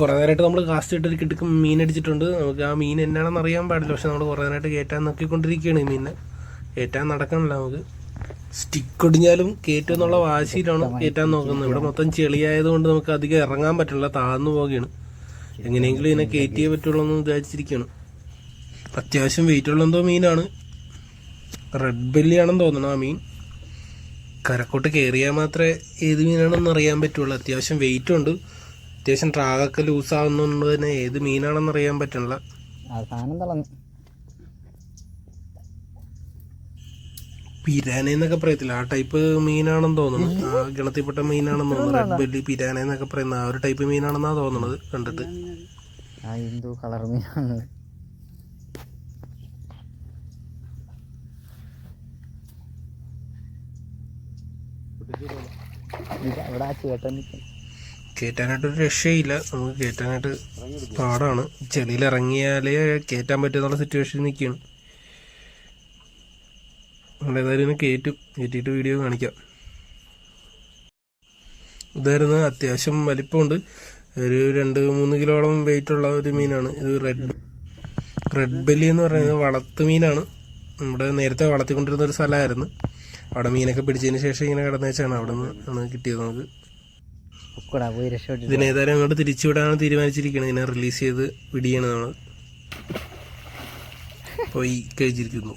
കുറേ നേരമായിട്ട് നമ്മൾ കാസ്റ്റ് ഇട്ട് കിട്ടുക്കും മീൻ അടിച്ചിട്ടുണ്ട്. നമുക്ക് ആ മീൻ എന്നാണെന്ന് അറിയാൻ പാടില്ല. പക്ഷെ നമ്മൾ കുറേ നേരമായിട്ട് കയറ്റാൻ നോക്കിക്കൊണ്ടിരിക്കുകയാണ് ഈ മീനിനെ. കയറ്റാൻ നടക്കണില്ല നമുക്ക്. സ്റ്റിക്ക് ഒടിഞ്ഞാലും കയറ്റും എന്നുള്ള വാശിയിലാണ് കയറ്റാൻ നോക്കുന്നത്. ഇവിടെ മൊത്തം ചെളിയായതുകൊണ്ട് നമുക്ക് അധികം ഇറങ്ങാൻ പറ്റില്ല. താഴ്ന്നു പോവുകയാണ്. എങ്ങനെയെങ്കിലും ഇതിനെ കയറ്റിയേ പറ്റുള്ളൂ എന്ന് വിചാരിച്ചിരിക്കുകയാണ്. അത്യാവശ്യം വെയിറ്റ് ഉള്ള എന്തോ മീനാണ്. റെഡ് ബെല്ലിയാണെന്ന് തോന്നണം ആ മീൻ. കരക്കോട്ട് കയറിയാൽ മാത്രമേ ഏത് മീനാണെന്ന് അറിയാൻ പറ്റുള്ളൂ. അത്യാവശ്യം വെയിറ്റും ഉണ്ട്. അത്യാവശ്യം ട്രാഗൊക്കെ ലൂസ് ആവുന്നുണ്ട് തന്നെ ഏത് മീനാണെന്ന് അറിയാൻ പറ്റണില്ല അവസാനം തളഞ്ഞു പിരാന എന്നൊക്കെ പറയത്തില്ല? ആ ടൈപ്പ് മീനാണെന്ന് തോന്നുന്നു. ആ ഗണത്തിൽപ്പെട്ട മീനാണെന്ന് തോന്നുന്നു. റെഡ് ബെല്ലി പിരാന എന്നൊക്കെ പറയുന്ന ആ ഒരു ടൈപ്പ് മീനാണെന്നാ തോന്നുന്നത് കണ്ടിട്ട്. ആ എന്തോ കളർ മീനാണ്? ഇത് ആ ചേട്ടൻ നിൽക്കും കയറ്റാനായിട്ടൊരു രക്ഷയില്ല. നമുക്ക് കയറ്റാനായിട്ട് പാടാണ്. ചെളിയിൽ ഇറങ്ങിയാലേ കയറ്റാൻ പറ്റുമെന്നുള്ള സിറ്റുവേഷനിൽ നിൽക്കുകയാണ് നമ്മൾ ഏതായാലും ഇതിനെ കയറ്റും കയറ്റിയിട്ട് വീഡിയോ കാണിക്കാം. ഇതായിരുന്നു അത്യാവശ്യം വലിപ്പമുണ്ട്. ഒരു രണ്ട് മൂന്ന് കിലോളം വെയിറ്റ് ഉള്ള ഒരു മീനാണ്. ഇത് റെഡ് റെഡ് ബെല്ലി എന്ന് പറയുന്നത് വളർത്തു മീനാണ്. നമ്മുടെ നേരത്തെ വളർത്തിക്കൊണ്ടിരുന്ന ഒരു സ്ഥലമായിരുന്നു. അവിടെ മീനൊക്കെ പിടിച്ചതിന് ശേഷം ഇങ്ങനെ കിടന്നു വെച്ചാണ് അവിടെ നിന്ന് ആണ് കിട്ടിയത് നമുക്ക്. പൊക്കോടാ പോയി രക്ഷപ്പെട്ടു ഇതിനെ ഏതായാലും അങ്ങോട്ട് തിരിച്ചു വിടാനാണ് തീരുമാനിച്ചിരിക്കുന്നത് ഇതിനെ റിലീസ് ചെയ്ത് വിടിയാണ് നമ്മൾ പോയി കഴിച്ചിരിക്കുന്നു